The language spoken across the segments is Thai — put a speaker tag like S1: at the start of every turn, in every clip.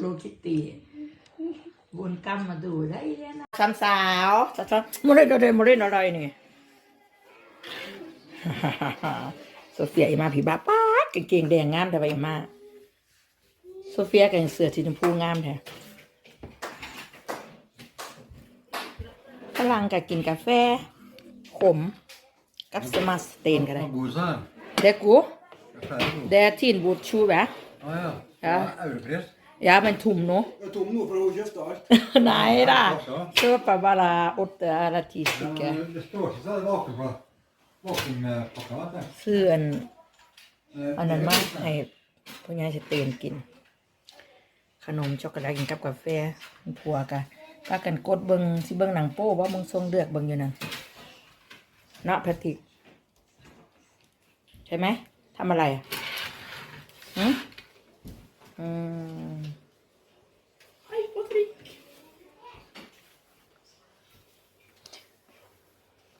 S1: โลคิตตี้บนกรรมมาดูได้แล้วนะ
S2: สามสาวสาวๆโมเรนอะไรโมเรนอะไรนี่โซเฟียอีมาผีบ้าป๊าดกางเกงแดงงามแต่ว่าอีมาโซเฟียกับเสื้อสีชมพูงามแท้พลังกับกินกาแฟ ขม กับสมาสเตนก็ได้
S3: Vad god så här.
S2: เด็กกู
S3: Färdig.
S2: เดทินบูดชูแบะ
S3: Ja, ja.
S2: Ja.
S3: ja Europris.
S2: ยาเป็นทุ่มเนาะ
S4: Jag är tom nu för att köpa allt.
S2: Nej da. Köpa bara åtta eller tio
S3: Men
S2: stycken.
S3: eh, det står ikke så här vaken på vaken med pakka, vet du.
S2: ซื้ออัน
S3: Eh,
S2: อันนั้น
S3: det är
S2: มา
S3: inte-
S2: ให้พ่อใหญ่สเตนกิน ขนมช็อกโกแลตกินกับกาแฟผัวกะว่ากันกดเบิงสิเบิงหนังโป้ว่ามึงทรงเลือกเบิงอยู่นั่นเนาะแพทริกใช่ไหมทำอะไรอะหืมอืม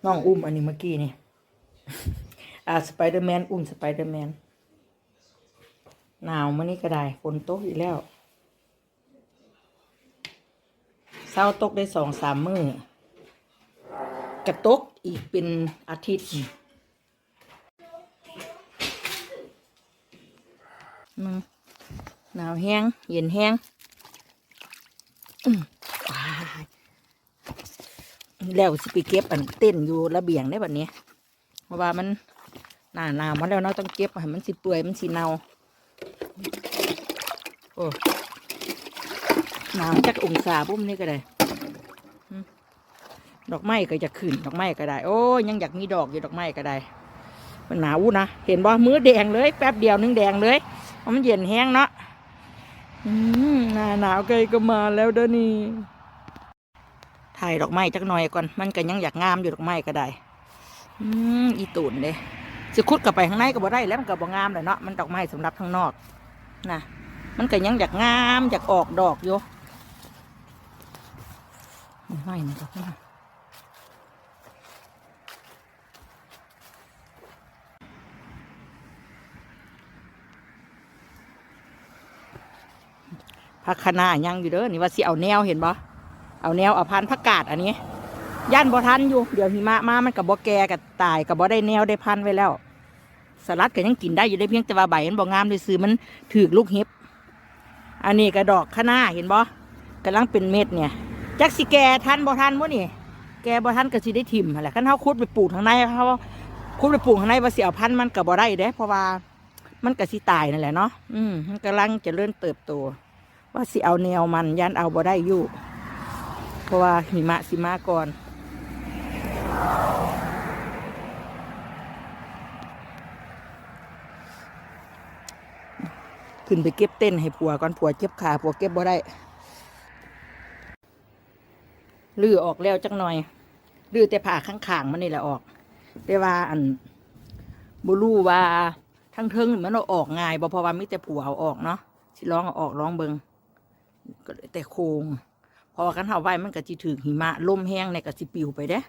S2: น้องอุ้มอันนี้เมื่อกี้นี่ อ่าสไปเดอร์แมนอุ้มสไปเดอร์แมนหนาวมื่อนี้ก็ได้ฝนตกอีกแล้วเศร้าตกได้สองสามมือกระตกอีกเป็นอาทิตย์หนาวแห้ง เย็นแห้ง แล้วสิไปเก็บอันเต้นอยู่ระเบียงได้แบบนี้เพราะว่ามันหนาหนาวมาแล้วเนาะต้องเก็บให้มันสิเปื่อยมันสิเน่าโอ้หนาวจักองศาปุ๊บนี่ก็ได้ดอกไม้ก็จะขึ้นดอกไม้ก็ได้ โอ้ยังอยากมีดอกอยู่ดอกไม้ก็ได้ มันหนาวนะเห็นบ่ามือแดงเลย แป๊บเดียวนึงแดงเลยเพราะมันเย็นแห้งเนาะอืมหนาหนาวใกล้ก็มาแล้วเด้อนี่ ถ่ายดอกไม้จักหน่อยก่อน มันก็ยังอยากงามอยู่ดอกไม้ก็ได้ อืมอีตูนเด้สิคุดกลับไปข้างในก็บ่ได้แล้วมันก็บ่งามเลยเนาะมันดอกไม้สำหรับข้างนอกนะมันก็ยังอยากงามอยากออกดอกอยู่ไม่ไหวนะจ๊ะพักคณะยังอยู่เด้อนี่ว่าสิเอาแนวเห็นบ่ เอาแนวเอาพันผักกาดอันนี้ ย่านบ่ทันอยู่ เดี๋ยวหิมะมามันกับบ่แก่กับตายกับบ่ได้แนวได้พันไว้แล้ว สลัดก็ยังกินได้อยู่ได้เพียงแต่ว่าใบมันบ่งามเลยซื้อมันถือลูกเห็บ อันนี้กระดอกคะน้าเห็นบ่กำลังเป็นเม็ดเนี่ยจักสิแก่ทันบ่ทันบ่นี่แกบ่ทันก็สิได้ถิ่มแหละคันเฮาขุดไปปลูกทางในเขาขุดไปปลูกทางในว่าสิเอาพันธุ์มันก็บ่ได้เด้เพราะว่ามันก็สิตายนั่นแหละเนาะอืมมันกำลังจะเริ่มเติบโตว่าสิเอาแนวมันยันเอาบ่ได้อยู่ เพราะว่าหิมะสิมาก่อน ขึ้นไปเก็บเต้นให้ผัวก่อนผัวเจ็บขาผัวเก็บบ่ได้ลื้อออกแล้วจักหน่อยลื้อแต่ผ่าข้างๆมันนี่แหละออก แต่ว่าอันบุรูว่าทั้งเทิงมันเอาออกง่ายบ่เพราะว่ามีแต่ผัวเอาออกเนาะสิร้องเอาออกร้องเบิงก็แต่โครง เพอกันเฮาไว้มันก็สิถึงหิมะลมแห้งเนี่ยก็สิปิวไปเด้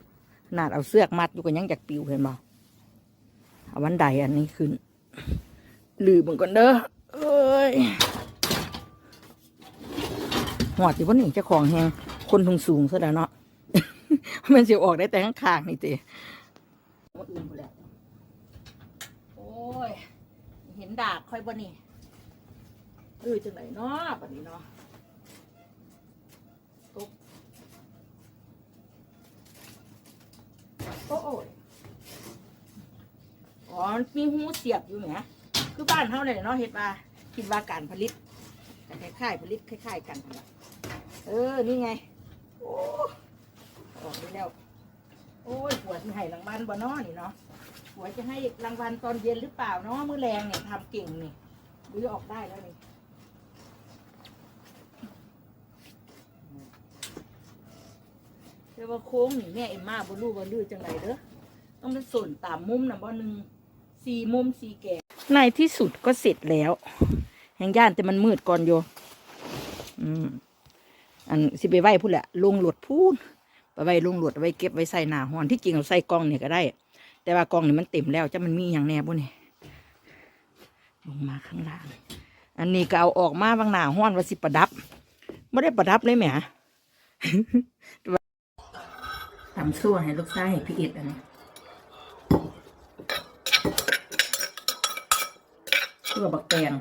S2: นาดเอาเสื้อมัดอยู่ก็ยังอยากปิวเห็นบ่เอาวันใดอันนี้ขึ้นลือเบิ่งก่อนเด้อเอ้ยหอดสิพ่นนี่เจ้าของแหงคนทุงสูงซะแล้วเนาะมันสิออกได้แต่ข้างๆนี่ติว่าอื่นไปแล้โอ้ย เห็นดากค่อยบ่นี่เออจังไหนเนาะบัดนี้เนาะตก โอ้ยอ๋อมีหูเสียบอยู่เนี่ยคือบ้านเฮาเนี่เนาะเฮ็ดว่าคิดว่าการผลิตคล้ายๆผลิตคล้ายๆกันเออ นี่ไง โอ้ออกไปแล้ว โอ้ยผัวที่ให้รางวัลบ่นาะนี่เนาะผัวจะให้รางวัลตอนเย็นหรือเปล่าเนาะมื้อแรงเนี่ยทำเก่งนี่หรือออกได้แล้วนี่ แต่ว่าโค้งนี่แม่เอ็มมาบ่รู้ว่าลือจังไดเด้อต้องเป็นส่วนตามมุมนะบ่หนึ่งสี่มุมสี่แก่ในที่สุดก็เสร็จแล้วแห่งย่านแต่มันมืดก่อนโยอืมอันสิไปไหวพูดแหละลงหลดพูนไปไหวลงหลดไว้เก็บไว้ใส่หนาหอนที่จริงเราใส่กล่องเนี่ยก็ได้ แต่ว่ากล่องนี่มันเต็มแล้วจะมันมีอย่างแน่บุนี่ลงมาข้างล่าง อันนี้ก็เอาออกมาบางหนาห้อนว่าสิประดับไม่ได้ประดับเลยแหม ทำซั่วให้ลูกชายให้พี่เอ็ดอันนี้ซั่วบักแตง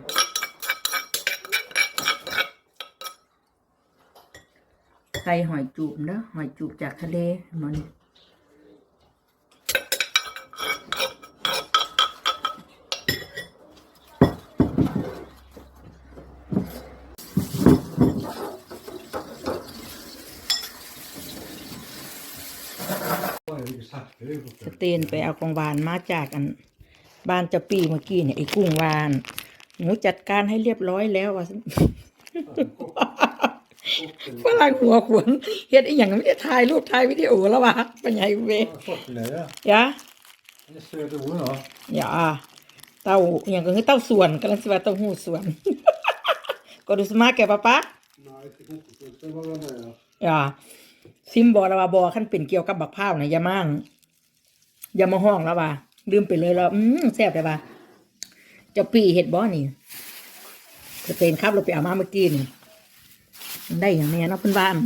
S2: ไก่หอยจูบเนอะหอยจูบจากทะเลมัน สเตนไปเอากองวานมาจากอันบ้านเจะปีเมื่อกี้เนี่ยไอ้กุ้งวานหนูจัดการให้เรียบร้อยแล้วว่าซั่นฝรั่งหัวขวนเฮ็ดอีหยังไม่ได้ถ่ายรูปถ่ายวิดีโอแล้ววะเป็นไงเวย
S3: Chockleja.
S2: ยะ
S3: Det är söderord då.
S2: อย่าเต้าอหย่างก็คือเต้าส่วนกำลังสิว่าเต้าหู้ส่วน ก็ดูสมาแกปะปะ
S3: Nej, inte kokosnöt. Det var väl med.
S2: อย่าซิมบอแล้วว่าบอขั้นเป็นเกี่ยวกับบักพร้าวนะอย่ามั่ง อย่ามาห้องแล้วว่าลืมไปเลยแล้วอืมแซ่บเลยว่าเจ้าปีเห็ดบอนี่สเตนครับเราไปเอามาเมื่อกี้นี่มันได้อย่างเนี้ยนะเพื่อนบ้าน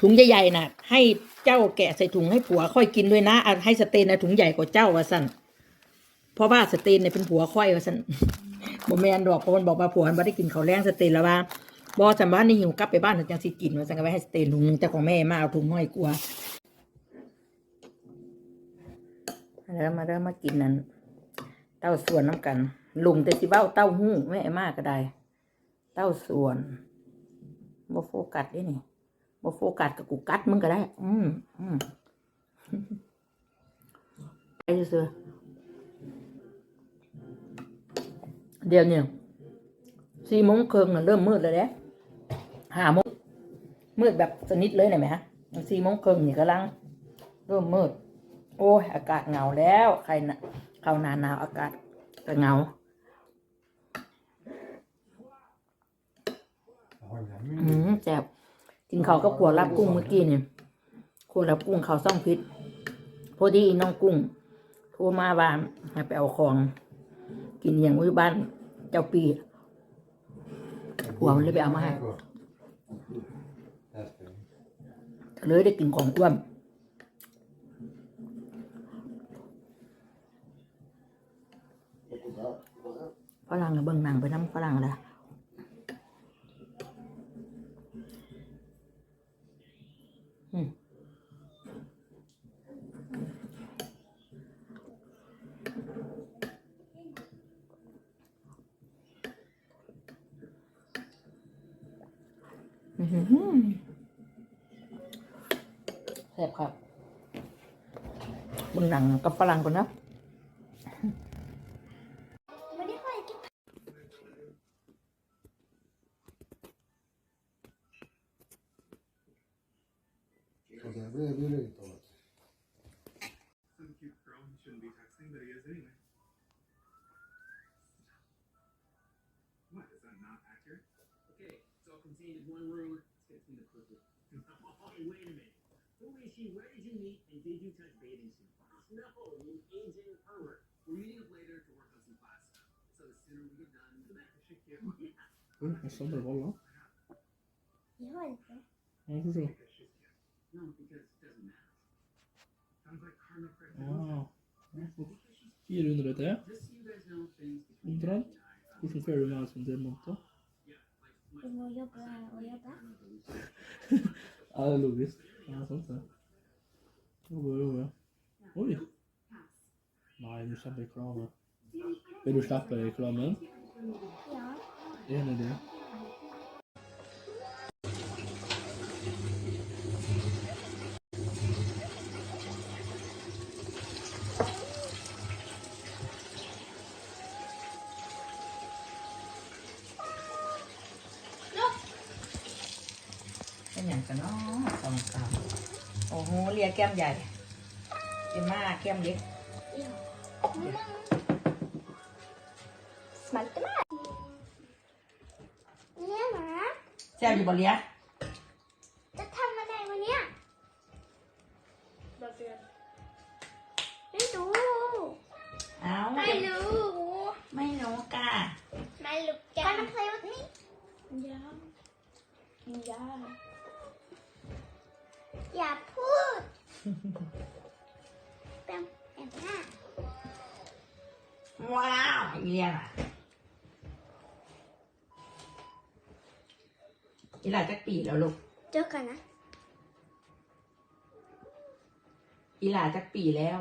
S2: ถุงใหญ่ๆน่ะ ให้เจ้าแกะใส่ถุงให้ผัวค่อยกินด้วยนะอให้สเตนนะถุงใหญ่กว่าเจ้าว่าสั่นเพราะว่าสเตนเนี่ยเป็นผัวค่อยว่าสั่นบ่แมนดอกเพราะมันบอกว่าผัวมันไม่ได้กินข้าวแรงสเตนแล้วว่าบอสัมบ้านนี่หิวกลับไปบ้านถึงจังสิกินว่าสั่งเอาไว้ให้สเตนถุงนึงแต่ของแม่มาเอาถุงห้อยกลัว แล้วมาเริ่มมากินนั้น เต้าส่วนน้ำกัน ลุงแต่สิเบ้าเต้าหู้แม่มากก็ได้ เต้าส่วนบ่โฟกัสเด้นี่บ่โฟกัสกับกูกัดมึงก็ได้ อืมอืมไปซื้อเดี๋ยวนี้สี่โมงครึ่งน่ะเริ่มมืดแล้วเด้ห้าโมงมืดแบบสนิทเลยเห็นไหมฮะสี่โมงครึ่งนี่กำลังเริ่มมืด โอ้ยอากาศเหงาแล้ว ใครนะเข้าหนาหนาวอากาศก็เหงา
S3: Jaha, ja,
S2: อื
S3: men
S2: มแซ่บกินข้าวกับขัวรับกุ้งเมื่อกี้นี่ขัวรับกุ้งข้าวซ่องพิษพอดีน้องกุ้งโทรมาว่าให้ไปเอาของ กินอย่างวิบ้านเจ้าปีผัวมันเลยไปเอามาให้
S3: Där ska vi.
S2: เลยได้กินของอ้วนฝรั่งน่ะเบิ่งหนังไปน้ำฝรั่งละอืมอื้อหือ แซ่บครับบุหนังกับฝรั่งก่อนนะ
S5: in the closet. hey, wait a minute. Who is she? Where did you meet? And did you touch bathing suit? No, you aging pervert. We're meeting up later to work on some class stuff. So the sooner we get done, the better.
S6: 응? 썸을
S7: 몰라?
S6: 이화니까.
S4: 응, 그죠.
S5: No, because it doesn't matter.
S4: Sounds like karma 아,
S6: 이 노래다.
S5: Just so you ¿Cuántos between. 인드란?
S6: 무슨 꽤 유명한
S5: 존재인 놈도?
S7: Du må jobba og jobba.
S6: Ja, det er logisk. Ja, sant det. jo, jobber. Oi. Nei, du slipper reklame. Vil du slippe reklamen?
S7: Ja.
S6: Enig i det.
S2: เรียกแก้มใหญ่เจม่าแก้มเล็ก
S7: ja. Smälter med. Lena,
S2: แซ่บอยู่บ่เลีย
S7: jag tammar dig vad ner. Varför? Hallå!
S2: เอา
S7: Hallå!
S2: ไม่รู้กะ
S7: Men lucka. อย่าอย่าพูด เป็นเป็นหน้า
S2: ว้าวอีเลียน่ะอีหลาจักปีแล้วลูก
S7: เจอกันนะ
S2: อีหลาจักปีแล้ว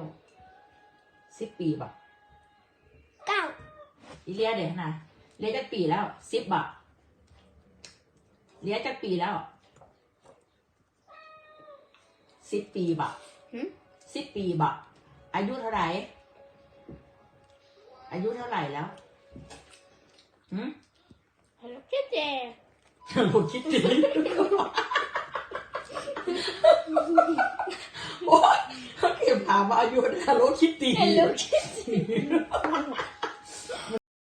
S2: สิบปีบ่
S7: เก้า
S2: อีเลียเดี๋ยวนะเลียจักปีแล้วสิบบ่เลียจักปีแล้ว สิบปีบ่
S7: หึ
S2: สิบปีบ่อายุเท่าไหร่ อายุเท่าไหร่แล้วหืม
S7: ฮัลโหลคิดเจ
S2: ผมคิดดีโอ้ยเขาเก็บถามว่าอายุฮัลโหลคิดดี
S7: ฮัลโหลคิดเจ